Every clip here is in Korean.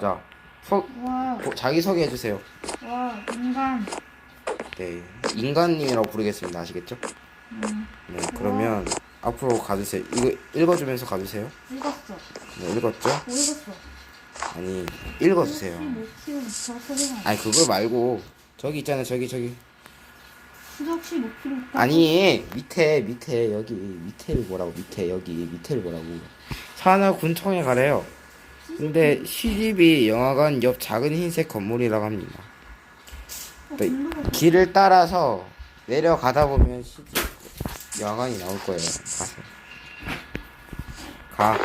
자, 소, 와, 고- 자기 소개해 주세요. 와, 인간. 네, 인간님이라고 부르겠습니다. 아시겠죠? 음, 네, 그러면 앞으로 가주세요. 이거 읽어주면서 가주세요. 읽었어. 네, 읽었죠? 뭐 읽었어? 아니, 읽어주세요. 못 키우는 저 소리가. 아니, 그걸 말고 저기 있잖아요. 저기 저기. 수족시 못 키우는. 아니, 밑에 밑에 여기 밑에를 보라고. 밑에 여기 밑에를 보라고. 산하 군청에 가래요. 근데 시집이 영화관 옆 작은 흰색 건물이라고 합니다. 어, 네. 블루가 길을 따라서 내려가다 보면 시집 영화관이 나올 거예요. 가서 가.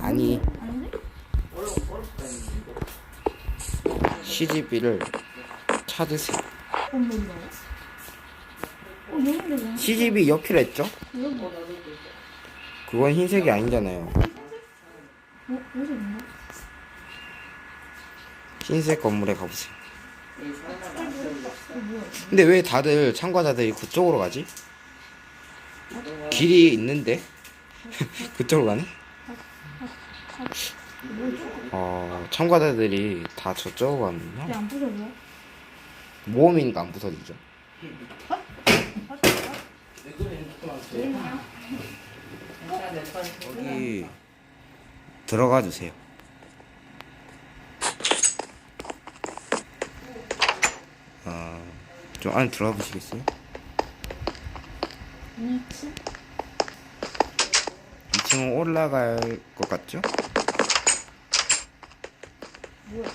아니? 시집비를 찾으세요. 뭔 놀이라고? 어, 왜? 시집이 옆이라 했죠? 뭐? 그건 흰색이 아니잖아요. 어, 있나? 흰색 건물에 가보세요. 어, 뭐야? 근데 왜 다들 참가자들이 그쪽으로 가지? 길이 있는데? 그쪽으로 가네? 어, 참가자들이 다 저쪽으로 갔나? 왜안 부서져? 모험이니까 안 부서지죠. 여기 들어가 주세요. 아, 좀 안에 들어가 보시겠어요? 2층? 2층 올라갈 것 같죠? 뭐야?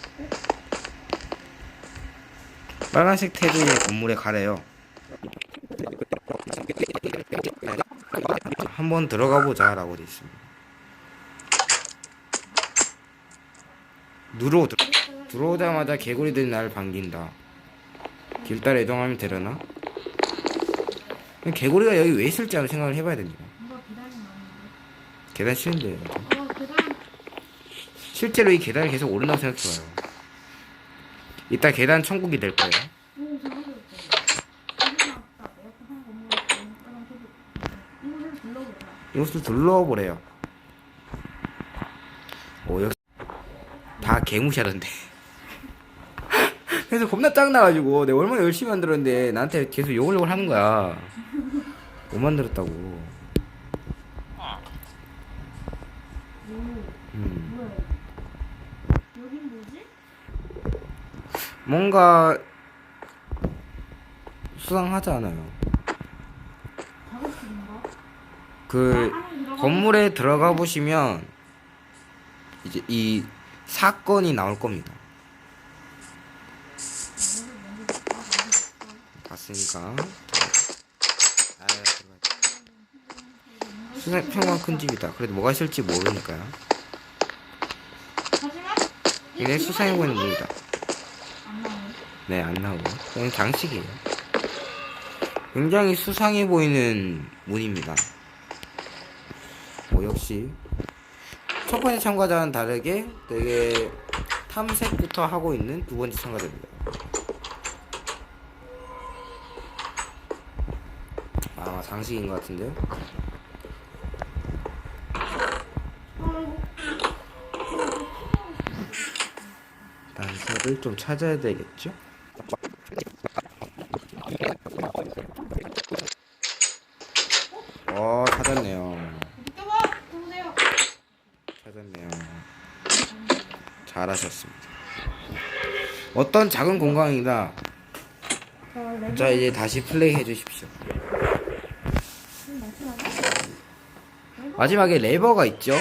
빨간색 테두리 건물에 가래요. 한번 들어가 보자 라고 돼 있습니다. 누로 들 들어 오자마자 개구리들이 나를 반긴다. 길 따라 이동하면 되려나? 개구리가 여기 왜 있을지 한번 생각을 해봐야 됩니다. 계단 싫은데 어. 실제로 이 계단을 계속 오른다고 생각해봐요. 이따 계단 천국이 될 거예요. 이것을 둘러보래요. 오, 역시 다 개무시하던데. 그래서 겁나 짱나가지고 내가 얼마나 열심히 만들었는데 나한테 계속 욕을 욕을 하는 거야. 못 만들었다고. 음, 뭐야? 여긴 뭐지? 뭔가 수상하지 않아요. 그 건물에 들어가 보시면 이제 이 사건이 나올 겁니다. 봤으니까. 아, 수상 평범한 큰 집이다. 그래도 뭐가 있을지 모르니까요. 얘네 수상해 보이는 문이다. 네, 안 나오고. 그냥 장식이에요. 굉장히 수상해 보이는 문입니다. 뭐, 역시. 첫 번째 참가자와는 다르게 되게 탐색부터 하고 있는 두 번째 참가자입니다. 아, 장식인 것 같은데요? 단서를 좀 찾아야 되겠죠? 어, 찾았네요. 비켜봐! 보세요. 찾았네요. 잘하셨습니다. 어떤 작은 공간이다. 자, 이제 다시 플레이 해 주십시오. 마지막에 마지막에 레버가 있죠?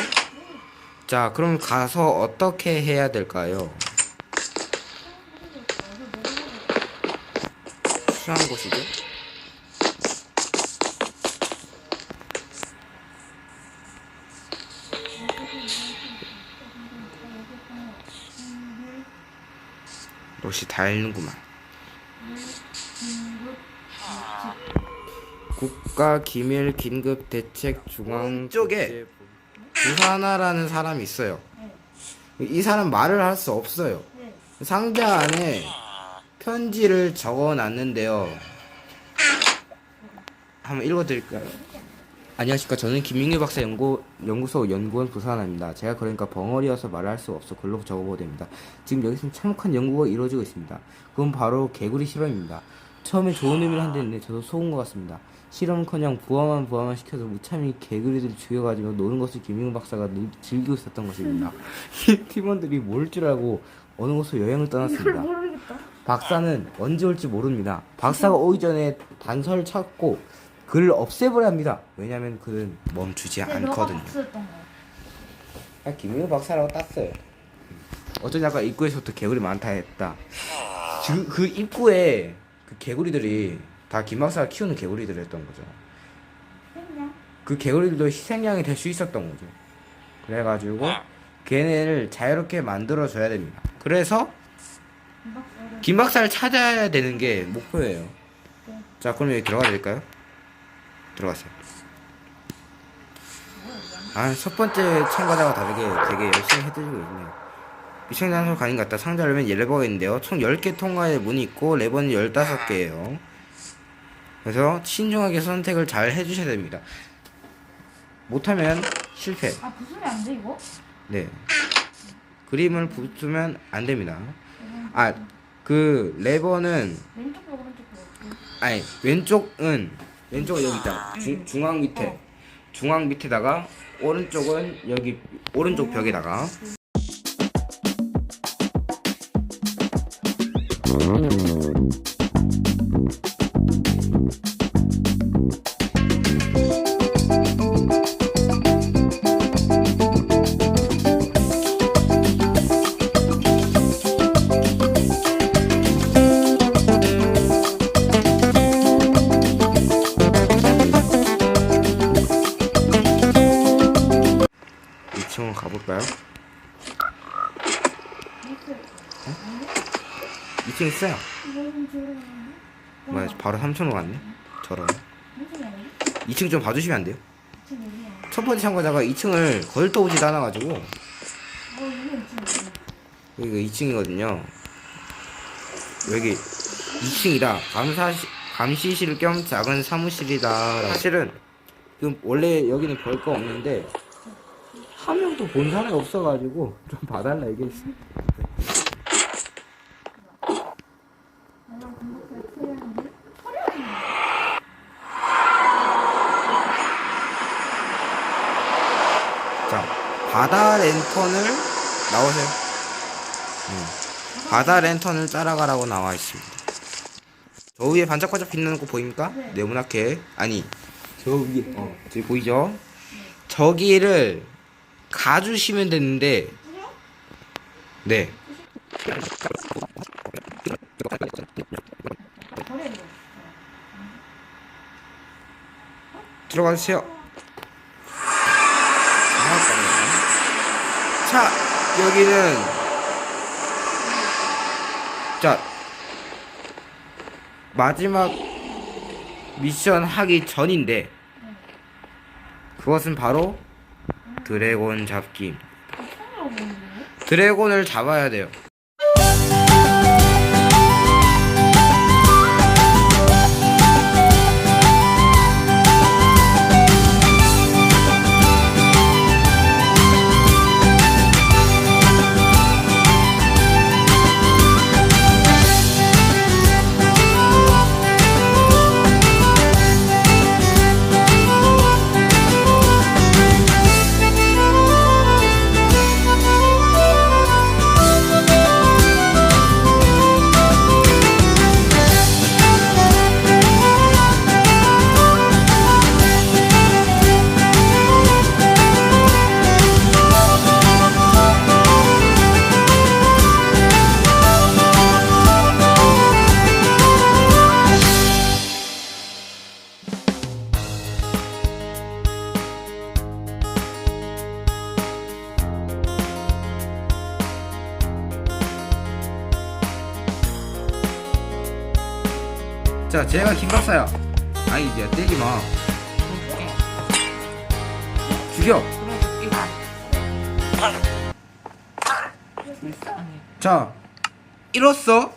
자, 그럼 가서 어떻게 해야 될까요? 수상한 곳이죠? 역시 다 읽는구만. 국가 기밀 긴급 대책 중앙 쪽에 부사나라는 사람이 있어요. 이 사람 말을 할 수 없어요. 네. 상자 안에 편지를 적어 놨는데요. 한번 읽어 드릴까요? 안녕하십니까. 저는 김민규 박사 연구, 연구소 연구원 부산입니다. 제가 그러니까 벙어리여서 말할 수 없어 글로 적어보도 됩니다. 지금 여기서 참혹한 연구가 이루어지고 있습니다. 그건 바로 개구리 실험입니다. 처음에 좋은 의미를 한댔는데 저도 속은 것 같습니다. 실험은커녕 부화만 부화만 시켜서 무참히 개구리들을 죽여가지고 노는 것을 김민규 박사가 늘 즐기고 있었던 것입니다. 이 팀원들이 뭘 줄 알고 어느 곳으로 여행을 떠났습니다. 박사는 언제 올지 모릅니다. 박사가 오기 전에 단서를 찾고 그를 없애버려야 합니다. 왜냐면 그는 멈추지 않거든요. 아, 김민호 박사라고 땄어요. 어쩐 약간 입구에서부터 개구리 많다 했다. 그, 그 입구에 그 개구리들이 다 김 박사가 키우는 개구리들이었던 거죠. 그 개구리들도 희생양이 될 수 있었던 거죠. 그래가지고 걔네를 자유롭게 만들어줘야 됩니다. 그래서. 김 박사를 찾아야 되는 게 목표예요. 네. 자, 그럼 여기 들어가 될까요? 들어갔어요. 아, 첫 번째 참가자가 다르게 되게 열심히 해드리고 있네요. 미션 장소 가는 것 같다. 상자를 열면 레버가 있는데요. 총 10개 통과의 문이 있고, 레버는 15개예요. 그래서 신중하게 선택을 잘 해주셔야 됩니다. 못하면 실패. 아 부수면 안 돼 이거? 네. 그림을 붙으면 안 됩니다. 아, 그 레버는 왼쪽 거 오른쪽 거. 아니 왼쪽은 왼쪽은 여기 있다. 중, 중앙 밑에. 어. 중앙 밑에다가 오른쪽은 여기 오른쪽 벽에다가 2층 있어요? 뭐야 바로 3층으로 갔네 저런 무슨 말이야? 2층 좀 봐주시면 안 돼요? 첫 번째 참가자가 2층을 걸떠오지도 않아가지고 여기가 2층이거든요 여기 2층이다 감사시, 감시실 겸 작은 사무실이다 사실은 지금 원래 여기는 별 거 없는데 한 명도 본 사람이 없어가지고 좀 봐달라 얘기했어 내가 금방 틀렸는데 허리가 자 바다 랜턴을 나오세요 음. 바다 랜턴을 따라가라고 나와 있습니다 저 위에 반짝반짝 빛나는 거 보입니까? 네. 네모나게 아니 저 위에 어 저기 보이죠? 저기를 가주시면 되는데 네 버려 이거. 들어가 주세요 자 여기는. 자 마지막 미션 하기 전인데 그것은 바로 드래곤 잡기? 드래곤을 잡아야 돼요 제가 김 박사야 아니 이제 때리지 마 죽여 자 이로써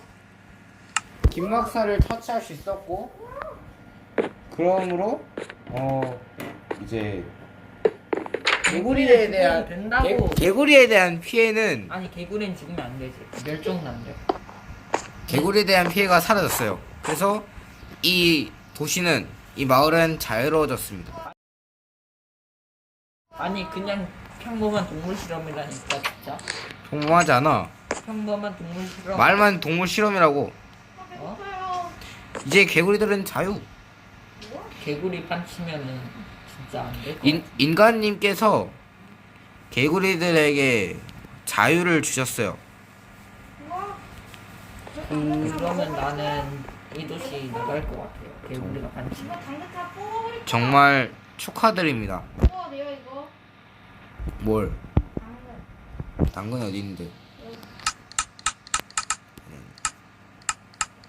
김 박사를 터치할 수 있었고 그러므로 어 이제 개구리에 대한 된다고. 개, 개구리에 대한 피해는 아니 개구리는 죽으면 안 되지. 멸종은 안 돼. 개구리에 대한 피해가 사라졌어요. 그래서 이 도시는 이 마을은 자유로워졌습니다. 아니 그냥 평범한 동물 실험이라니까 진짜. 평범하지 않아. 평범한 동물 실험. 말만 동물 실험이라고. 어? 이제 개구리들은 자유. 개구리 판치면은 진짜 안 돼. 인, 인간님께서 개구리들에게 자유를 주셨어요. 우와. 그러면 나는 이 도시 나갈 것 같아요. 개구리가 뽑을 정말 축하드립니다. 뭘? 당근. 당근 어디 있는데?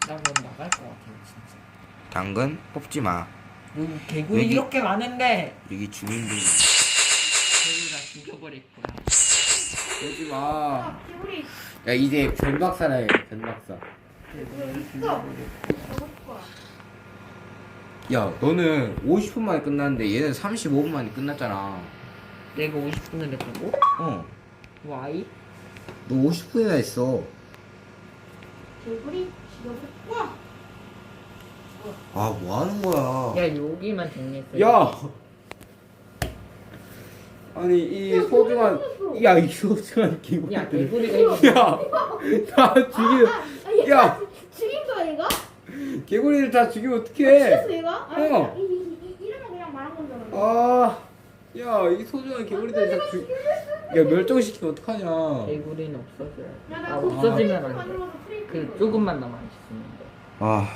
나 그럼 나갈 것 같아요 진짜. 당근 뽑지 마. 여기 개구리 여기- 이렇게 많은데 여기 주민들. 개구리 다 죽여버릴 거야. 오지 마. 아. 야 이제 변 박사라 해. 변 박사. 야 너는 50분 만에 끝났는데 얘는 35분 만에 끝났잖아. 내가 50분을 했다고? 어. 와이? 너 50분이나 했어. 개구리. 우와. 아뭐 하는 거야? 야 여기만 정리했어. 야. 아니 이 소중한 야 이 소중한 개구리. 야 개구리가 이거 야. 다 죽여. 아, 얘 야. 얘가? 개구리를 다 죽이면 죽였어 어떡해? 얘가? 아, 어. 이, 이, 이, 이름은 그냥 말한 알았네. 아. 야, 이 소중한 개구리들 다 죽. 야, 멸종시키면 어떡하냐. 개구리는 없어져야. 야, 아나 없어지면 안 돼. 만들어서 프레임 그 조금만 남아 있으면 돼. 아.